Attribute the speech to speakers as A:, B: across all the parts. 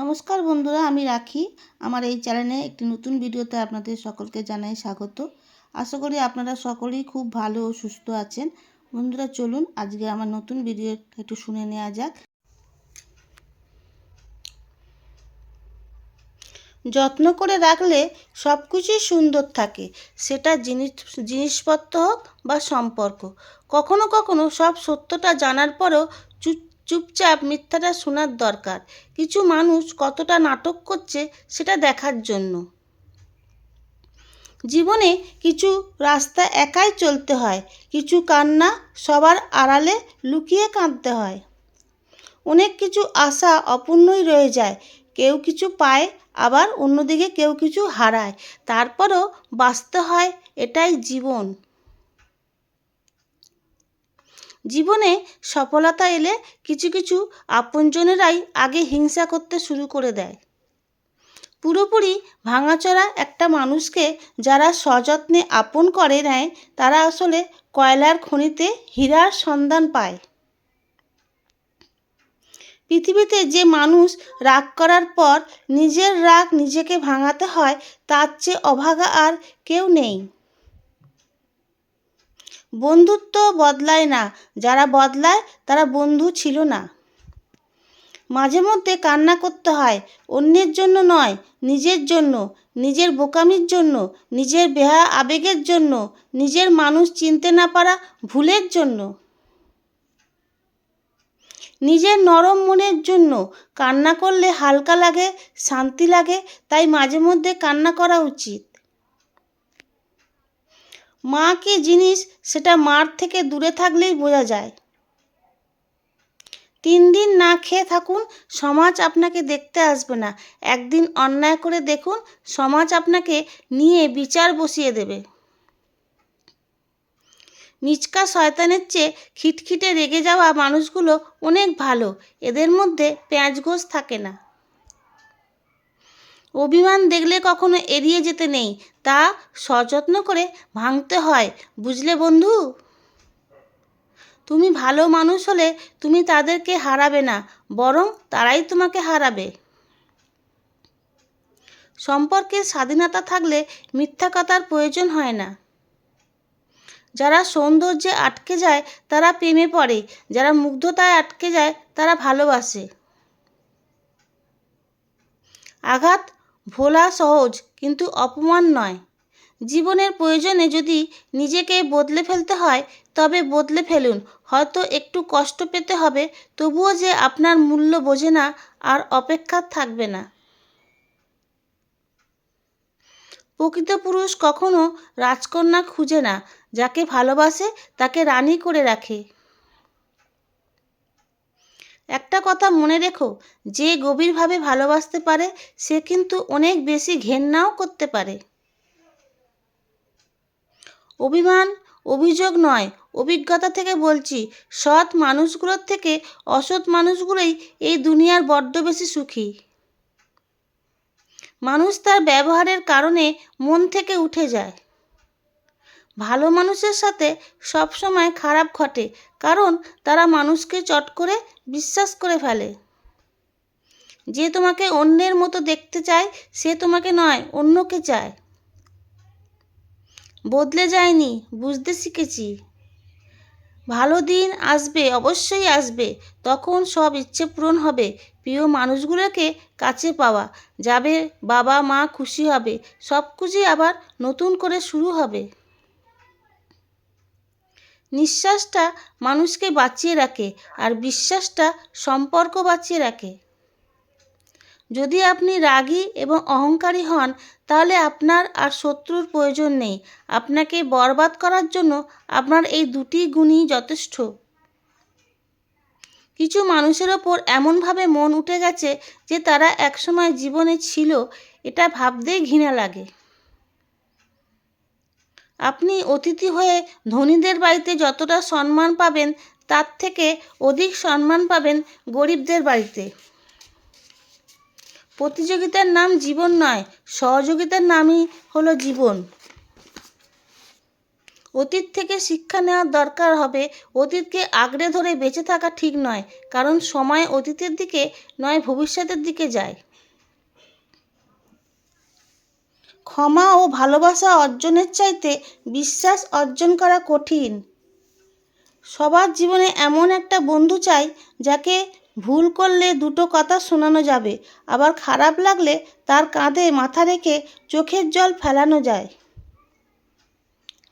A: নমস্কার বন্ধুরা, আমি রাখি। আমার এই চ্যানেলে একটি নতুন ভিডিওতে আপনাদের সকলকে জানাই স্বাগত। আশা করি আপনারা সকলেই খুব ভালো ও সুস্থ আছেন। বন্ধুরা, চলুন আজকে আমার নতুন ভিডিও একটু শুনে নেওয়া যাক। যত্ন করে রাখলে সব কিছুই সুন্দর থাকে। সেটা জিনিস, জিনিসপত্র হোক বা সম্পর্ক। কখনো কখনো সব সত্যটা জানার পরেও চুপ চুপচাপ মিথ্যাটা শোনার দরকার। কিছু মানুষ কতটা নাটক করছে সেটা দেখার জন্য। জীবনে কিছু রাস্তা একাই চলতে হয়, কিছু কান্না সবার আড়ালে লুকিয়ে কাঁদতে হয়। অনেক কিছু আশা অপূর্ণই রয়ে যায়, কেউ কিছু পায়, আবার অন্যদিকে কেউ কিছু হারায়। তারপরও বাঁচতে হয় এটাই জীবন। জীবনে সফলতা এলে কিছু কিছু আপনজনেরাই আগে হিংসা করতে শুরু করে দেয়। পুরোপুরি ভাঙাচোরা একটা মানুষকে যারা সযত্নে আপন করে নেয়, তারা আসলে কয়লার খনিতে হীরার সন্ধান পায়। পৃথিবীতে যে মানুষ রাগ করার পর নিজের রাগ নিজেকে ভাঙাতে হয়, তার চেয়ে অভাগা আর কেউ নেই। বন্ধুত্ব বদলায় না। যারা বদলায়, তারা বন্ধু ছিল না। মাঝে মধ্যে কান্না করতে হয়, অন্যের জন্য নয়, নিজের জন্য, নিজের বোকামির জন্য, নিজের বেহা আবেগের জন্য, নিজের মানুষ চিনতে না পারা ভুলের জন্য। নিজের নরম মনের জন্য কান্না করলে হালকা লাগে, শান্তি লাগে, তাই মাঝে মধ্যে কান্না করা উচিত। মা কি জিনিস সেটা মার থেকে দূরে থাকলেই বোঝা যায়। তিন দিন না খেয়ে থাকুন, সমাজ আপনাকে দেখতে আসবে না। একদিন অন্যায় করে দেখুন, সমাজ আপনাকে নিয়ে বিচার বসিয়ে দেবে। মিচকা শয়তানের চেয়ে খিটখিটে রেগে যাওয়া মানুষগুলো অনেক ভালো, এদের মধ্যে পেঁয়াজ গোস থাকে না। অভিমান দেখলে কখনো এড়িয়ে যেতে নেই। তা সযত্ন করে ভাঙতে হয়, বুঝলে বন্ধু? তুমি ভালো মানুষ হলে তুমি তাদেরকে হারাবে না, বরং তারাই তোমাকে হারাবে। সম্পর্কে স্বাধীনতা থাকলে মিথ্যা কথার প্রয়োজন হয় না। যারা সৌন্দর্যে আটকে যায়, তারা প্রেমে পড়ে। যারা মুগ্ধতায় আটকে যায়, তারা ভালোবাসে। আঘাত ভোলা সহজ, কিন্তু অপমান নয়। জীবনের প্রয়োজনে যদি নিজেকে বদলে ফেলতে হয়, তবে বদলে ফেলুন। হয়তো একটু কষ্ট পেতে হবে, তবুও যে আপনার মূল্য বোঝে না, আর অপেক্ষা থাকবে না। প্রকৃত পুরুষ কখনো রাজকন্যা খুঁজে না, যাকে ভালোবাসে তাকে রানী করে রাখে। একটা কথা মনে রেখো, যে গভীরভাবে ভালোবাসতে পারে, সে কিন্তু অনেক বেশি ঘেন্নাও করতে পারে। অভিমান, অভিযোগ নয়, অভিজ্ঞতা থেকে বলছি, সৎ মানুষগুলোর থেকে অসৎ মানুষগুলোই এই দুনিয়ার বড্ড বেশি সুখী। মানুষ তার ব্যবহারের কারণে মন থেকে উঠে যায়। ভালো মানুষের সাথে সব সময় খারাপ ঘটে, কারণ তারা মানুষকে চট করে বিশ্বাস করে ফেলে। যে তোমাকে অন্যের মতো দেখতে চায়, সে তোমাকে নয়, অন্যকে চায়। বদলে যায়নি, বুঝতে শিখেছি। ভালো দিন আসবে, অবশ্যই আসবে, তখন সব ইচ্ছে পূরণ হবে। প্রিয় মানুষগুলোকে কাছে পাওয়া, যাবে বাবা মা খুশি হবে সব কিছুই আবার নতুন করে শুরু হবে। নিঃশ্বাসটা মানুষকে বাঁচিয়ে রাখে আর বিশ্বাসটা সম্পর্ক বাঁচিয়ে রাখে। যদি আপনি রাগী এবং অহংকারী হন, তাহলে আপনার আর শত্রুর প্রয়োজন নেই। আপনাকে বরবাদ করার জন্য আপনার এই দুটি গুণই যথেষ্ট। কিছু মানুষের ওপর এমনভাবে মন উঠে গেছে যে তারা একসময় জীবনে ছিল, এটা ভাবতেই ঘৃণা লাগে। আপনি অতিথি হয়ে ধনীদের বাড়িতে যতটা সম্মান পাবেন, তার থেকে অধিক সম্মান পাবেন গরিবদের বাড়িতে। প্রতিযোগিতার নাম জীবন নয়, সহযোগিতার নামই হলো জীবন। অতীত থেকে শিক্ষা নেওয়ার দরকার হবে, অতীতকে আঁকড়ে ধরে বেঁচে থাকা ঠিক নয়, কারণ সময় অতীতের দিকে নয়, ভবিষ্যতের দিকে যায়। ক্ষমা ও ভালোবাসা অর্জনের চাইতে বিশ্বাস অর্জন করা কঠিন। সবার জীবনে এমন একটা বন্ধু চাই, যাকে ভুল করলে দুটো কথা শোনানো যাবে, আবার খারাপ লাগলে তার কাঁধে মাথা রেখে চোখের জল ফেলানো যায়।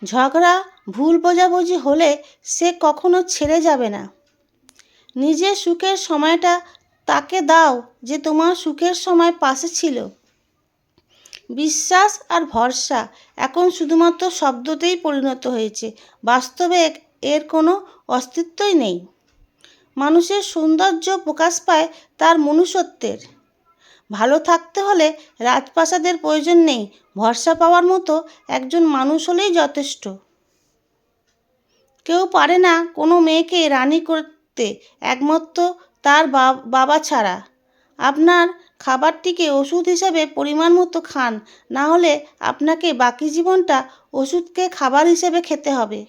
A: ঝগড়া, ভুল বোঝাবুঝি হলে সে কখনো ছেড়ে যাবে না। নিজের সুখের সময়টা তাকে দাও, যে তোমার সুখের সময় পাশে ছিল। বিশ্বাস আর ভরসা এখন শুধুমাত্র শব্দতেই পরিণত হয়েছে। বাস্তবে এর কোনো অস্তিত্বই নেই। মানুষের সৌন্দর্য প্রকাশ পায় তার মনুষ্যত্বের। ভালো থাকতে হলে রাজপ্রাসাদের প্রয়োজন নেই। ভরসা পাওয়ার মতো একজন মানুষ হলেই যথেষ্ট। কেউ পারে না কোনো মেয়েকে রানী করতে, একমাত্র তার বাবা ছাড়া। আপনার খাবারটিকে ওষুধ হিসেবে পরিমাণ মতো খান, না হলে আপনাকে বাকি জীবনটা ওষুধকে খাবার হিসেবে খেতে হবে।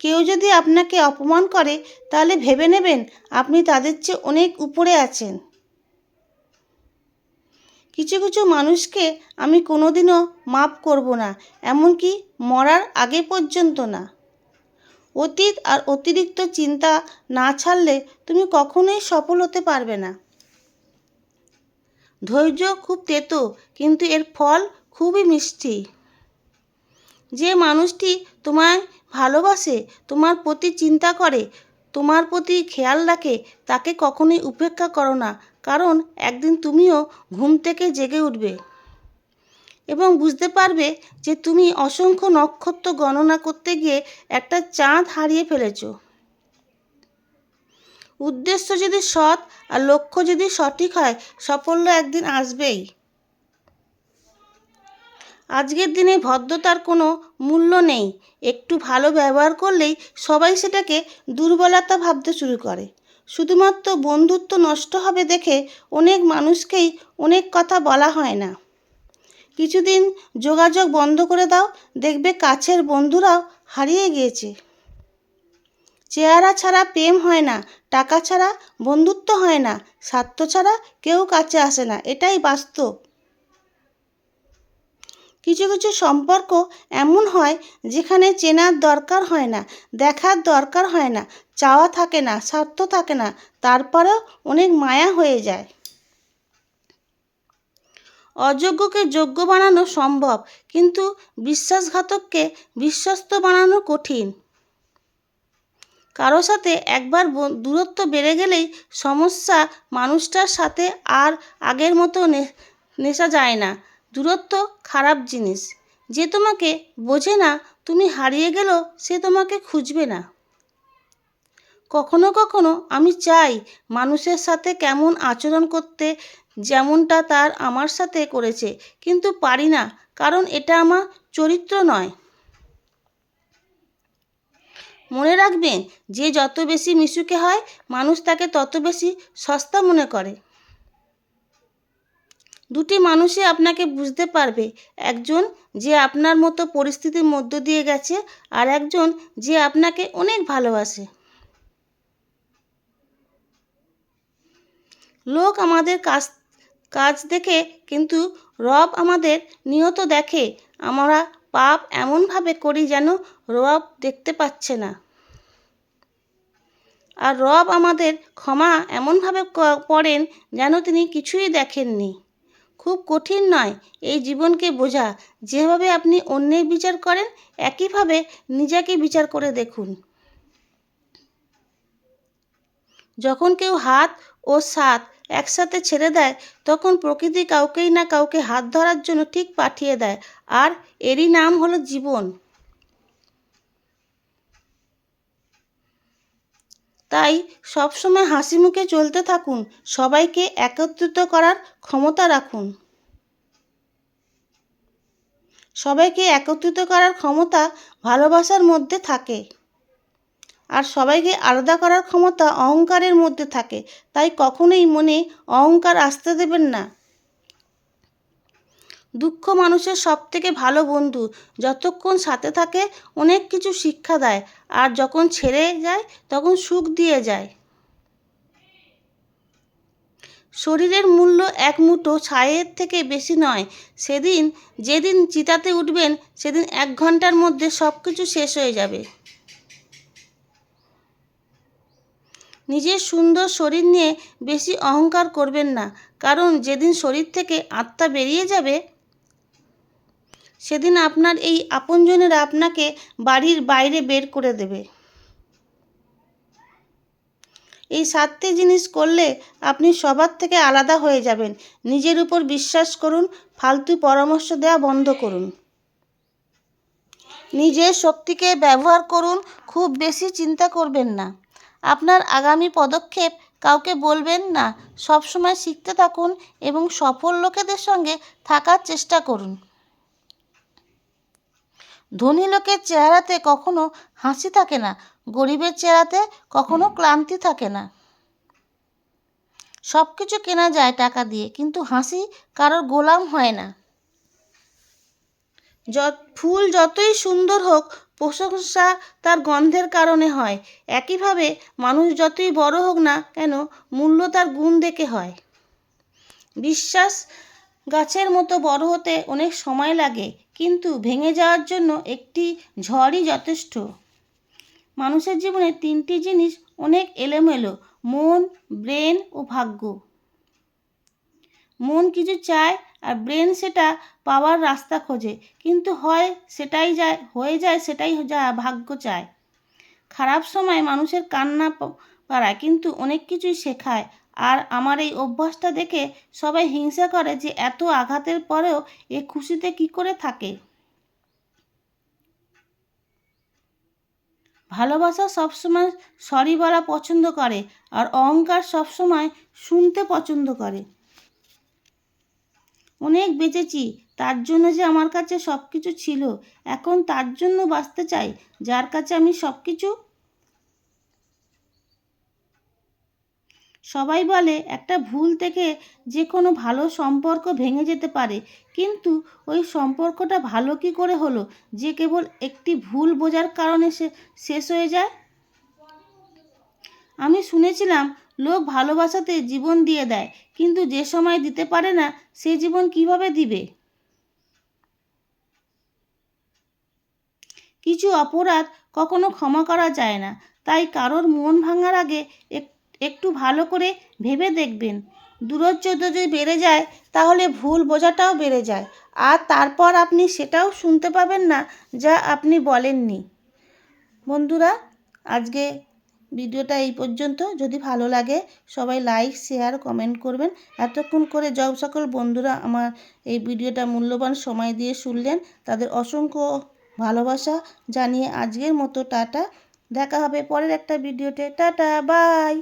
A: কেউ যদি আপনাকে অপমান করে, তাহলে ভেবে নেবেন আপনি তাদের চেয়ে অনেক উপরে আছেন। কিছু কিছু মানুষকে আমি কোনোদিনও মাপ করব না, এমনকি মরার আগে পর্যন্ত না। অতীত আর অতিরিক্ত চিন্তা না ছাড়লে তুমি কখনোই সফল হতে পারবে না। ধৈর্য খুব তেতো, কিন্তু এর ফল খুবই মিষ্টি। যে মানুষটি তোমায় ভালোবাসে, তোমার প্রতি চিন্তা করে, তোমার প্রতি খেয়াল রাখে, তাকে কখনোই উপেক্ষা করো না, কারণ একদিন তুমিও ঘুম থেকে জেগে উঠবে। এবং বুঝতে পারবে যে তুমি অসংখ্য নক্ষত্র গণনা করতে গিয়ে একটা চাঁদ হারিয়ে ফেলেছ। উদ্দেশ্য যদি সৎ আর লক্ষ্য যদি সঠিক হয়, সাফল্য একদিন আসবেই। আজকের দিনে ভদ্রতার কোনো মূল্য নেই। একটু ভালো ব্যবহার করলেই সবাই সেটাকে দুর্বলতা ভাবতে শুরু করে। শুধুমাত্র বন্ধুত্ব নষ্ট হবে দেখে অনেক মানুষকেই অনেক কথা বলা হয় না। কিছুদিন যোগাযোগ বন্ধ করে দাও, দেখবে কাছের বন্ধুরাও হারিয়ে গিয়েছে। চেহারা ছাড়া প্রেম হয় না, টাকা ছাড়া বন্ধুত্ব হয় না, স্বার্থ ছাড়া কেউ কাছে আসে না, এটাই বাস্তব। কিছু কিছু সম্পর্ক এমন হয় যেখানে চেনার দরকার হয় না, দেখার দরকার হয় না, চাওয়া থাকে না, স্বার্থ থাকে না, তারপরেও অনেক মায়া হয়ে যায়। অযোগ্যকে যোগ্য বানানো সম্ভব, কিন্তু বিশ্বাসঘাতককে বিশ্বস্ত বানানো কঠিন। কারও সাথে একবার দূরত্ব বেড়ে গেলেই সমস্যা মানুষটার সাথে আর আগের মতো নেশা যায় না। দূরত্ব খারাপ জিনিস। যে তোমাকে বোঝে না তুমি হারিয়ে গেলেও সে তোমাকে খুঁজবে না। কখনো কখনো আমি চাই মানুষের সাথে কেমন আচরণ করতে যেমনটা তার আমার সাথে করেছে, কিন্তু পারি না, কারণ এটা আমার চরিত্র নয়। মনে রাখবেন, যে যত বেশি মিশুকে হয়, মানুষ তাকে তত বেশি সস্তা মনে করে। দুটি মানুষই আপনাকে বুঝতে পারবে, একজন যে আপনার মতো পরিস্থিতির মধ্য দিয়ে গেছে, আর একজন যে আপনাকে অনেক ভালোবাসে। লোক আমাদের কাজ কাজ দেখে কিন্তু রব আমাদের নিয়ত দেখে। আমরা পাপ এমনভাবে করি যেন রব দেখতে পাচ্ছে না। আর রব আমাদের ক্ষমা এমনভাবে করেন যেন তিনি কিছুই দেখেননি। খুব কঠিন নয় এই জীবনকে বোঝা। যেভাবে আপনি অন্যের বিচার করেন, একইভাবে নিজেকে বিচার করে দেখুন। যখন কেউ হাত ও সাত একসাথে ছেড়ে দেয়, তখন প্রকৃতি কাউকেই না কাউকে হাত ধরার জন্য ঠিক পাঠিয়ে দেয়। আর এরই নাম হলো জীবন। তাই সবসময় হাসি মুখে চলতে থাকুন, সবাইকে একত্রিত করার ক্ষমতা রাখুন। সবাইকে একত্রিত করার ক্ষমতা ভালোবাসার মধ্যে থাকে। আর সবাইকে আলাদা করার ক্ষমতা অহংকারের মধ্যে থাকে। তাই কখনোই মনে অহংকার আসতে দেবেন না। দুঃখ মানুষের সব থেকে ভালো বন্ধু। যতক্ষণ সাথে থাকে, অনেক কিছু শিক্ষা দেয়। আর যখন ছেড়ে যায়, তখন সুখ দিয়ে যায়। শরীরের মূল্য এক মুঠো ছায়ের থেকে বেশি নয়। সেদিন, যেদিন চিতাতে উঠবেন, সেদিন এক ঘণ্টার মধ্যে সব কিছু শেষ হয়ে যাবে। নিজের সুন্দর শরীর নিয়ে বেশি অহংকার করবেন না। কারণ যেদিন শরীর থেকে আত্মা বেরিয়ে যাবে, সেদিন আপনার এই আপনজনেরা আপনাকে বাড়ির বাইরে বের করে দেবে। এই সাতটি জিনিস করলে আপনি সবার থেকে আলাদা হয়ে যাবেন। নিজের উপর বিশ্বাস করুন, ফালতু পরামর্শ দেওয়া বন্ধ করুন। নিজের শক্তিকে ব্যবহার করুন, খুব বেশি চিন্তা করবেন না। আপনার আগামী পদক্ষেপ কাউকে বলবেন না। সবসময় শিখতে থাকুন এবং সফল লোকেদের সঙ্গে থাকার চেষ্টা করুন। ধনী লোকের চেহারাতে কখনো হাসি থাকে না। গরিবের চেহারাতে কখনো ক্লান্তি থাকে না। সব কিছু কেনা যায় টাকা দিয়ে, কিন্তু হাসি কারোর গোলাম হয় না। যত, ফুল যতই সুন্দর হোক, প্রশংসা তার গন্ধের কারণে হয়। একইভাবে মানুষ যতই বড় হোক না কেন, মূল্য তার গুণ দেখে হয়। বিশ্বাস গাছের মতো বড় হতে অনেক সময় লাগে, কিন্তু ভেঙে যাওয়ার জন্য একটি ঝড়ই যথেষ্ট। মানুষের জীবনে তিনটি জিনিস অনেক এলোমেলো, মন, ব্রেন ও ভাগ্য। মন কিছু চায় আর ব্রেন সেটা পাওয়ার রাস্তা খোঁজে। কিন্তু হয় সেটাই যায়, হয়ে যায় সেটাই যা ভাগ্য চায়। খারাপ সময় মানুষের কান্না পাড়ায়, কিন্তু অনেক কিছুই শেখায়। আর আমার এই অভ্যাসটা দেখে সবাই হিংসা করে যে এত আঘাতের পরেও এ খুশিতে কি করে থাকে। ভালোবাসা সবসময় সরি বলা পছন্দ করে আর অহংকার সবসময় শুনতে পছন্দ করে। অনেক বেঁচেছি, তার জন্য যে আমার কাছে সব কিছু ছিল, এখন তার জন্য বাঁচতে চাই, যার কাছে আমি সব কিছু সবাই বলে, একটা ভুল থেকে যে কোনো ভালো সম্পর্ক ভেঙে যেতে পারে, কিন্তু ওই সম্পর্কটা ভালো কি করে হলো, যে কেবল একটি ভুল বোঝার কারণে সে শেষ হয়ে যায়? আমি শুনেছিলাম, লোক ভালোবাসাতে জীবন দিয়ে দেয়, কিন্তু যে সময় দিতে পারে না, সে জীবন কীভাবে দিবে? কিছু অপরাধ কখনো ক্ষমা করা যায় না, তাই কারোর মন ভাঙার আগে একটু ভালো করে ভেবে দেখবেন। দূরত্ব যদি বেড়ে যায়, তাহলে ভুল বোঝাটাও বেড়ে যায়। আর তারপর আপনি সেটাও শুনতে পাবেন না, যা আপনি বলেননি। বন্ধুরা, আজকে ভিডিওটা এই পর্যন্ত। যদি ভালো লাগে, সবাই লাইক শেয়ার কমেন্ট করবেন। এতক্ষণ করে যব সকল বন্ধুরা আমার এই ভিডিওটা মূল্যবান সময় দিয়ে শুনলেন। তাদের অসংখ্য ভালোবাসা জানিয়ে আজকের মতো টাটা। দেখা হবে পরের একটা ভিডিওতে। Tata bye